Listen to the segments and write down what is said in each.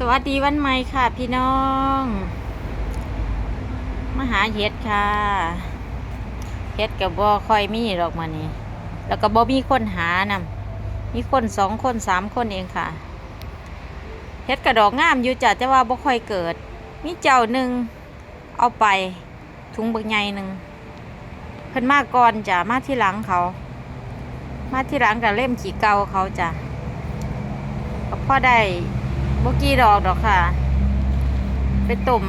สวัสดีวันใหม่ค่ะ พี่น้อง มหาเห็ดค่ะเห็ดกับบอคอยมีหรอกมานี่แล้วก็บอมีคนหานำมีคนสองคนสามคนเองค่ะเห็ดกระดอกงามอยู่จ้ะแต่ว่าบ่ค่อยเกิด มีเจ้าหนึ่งเอาไปถุงบักใหญ่หนึ่งเพิ่นมาก่อนจ้ะมาที่หลังเขา มาที่หลังกับเล่มขี่เกาเขาจ้ะก็พอได้ บกี้ดอกดอกค่ะ ไปต้ม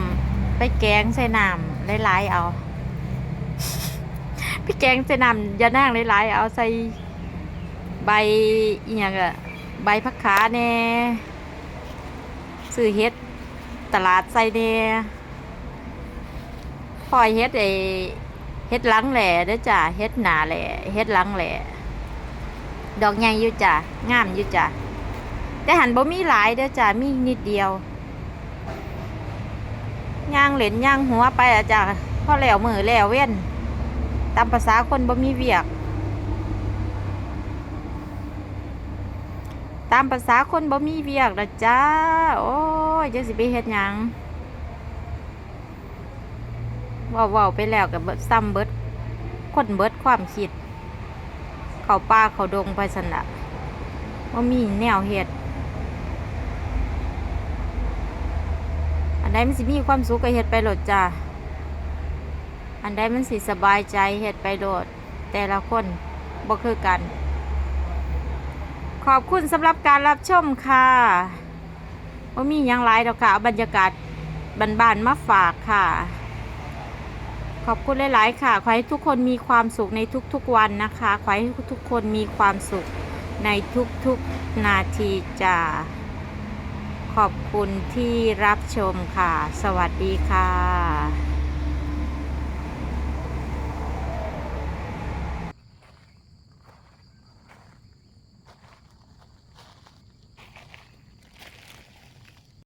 ไปแกงใส่น้ำหลายๆเอา ไปแกงใส่น้ำอยานั่งหลายๆเอาใส่ใบอีหยังอะใบผักขาแน่ซื้อเฮ็ดตลาดใส่แน่พอยเฮ็ดไอเฮ็ดหลังแหล่เด้อจ้ะเฮ็ดหนาแหล่เฮ็ดหลังแหล่ดอกใหญ่อยู่จ้ะงามอยู่จ้ะ แต่หันบ่มีหลายเด้อจ้ะมีนิดเดียวย่างเหรนย่างหัวไปอะจ้ะพอแล้วมือแล้วเว้นตามภาษาคนบ่มีเวียก ตามภาษาคนบ่มีเวียกนะจ้า โอ้ยจังสิไปเฮ็ดหยังเว้าเว้าไปแล้วกับซ้ำเบิดคนเบิดความคิด เขาป่าเขาดงไปสันละว่ามีแนวเฮ็ด นใดมันสิมีความสุขก็เฮ็ดไปโหลดจ้าอันใดมันสิสบายใจเฮ็ดไปโหลด แต่ละคนบ่คือกัน ขอบคุณสำหรับการรับชมค่ะว่ามีหยังหลายดอกค่ะบรรยากาศบานๆมาฝากค่ะ ขอบคุณหลาย ๆ ค่ะ ขอให้ทุกคนมีความสุขในทุกๆวันนะคะ ขอให้ทุกคนมีความสุขในทุกๆนาทีจ้า ขอบคุณที่รับชมค่ะ สวัสดีค่ะ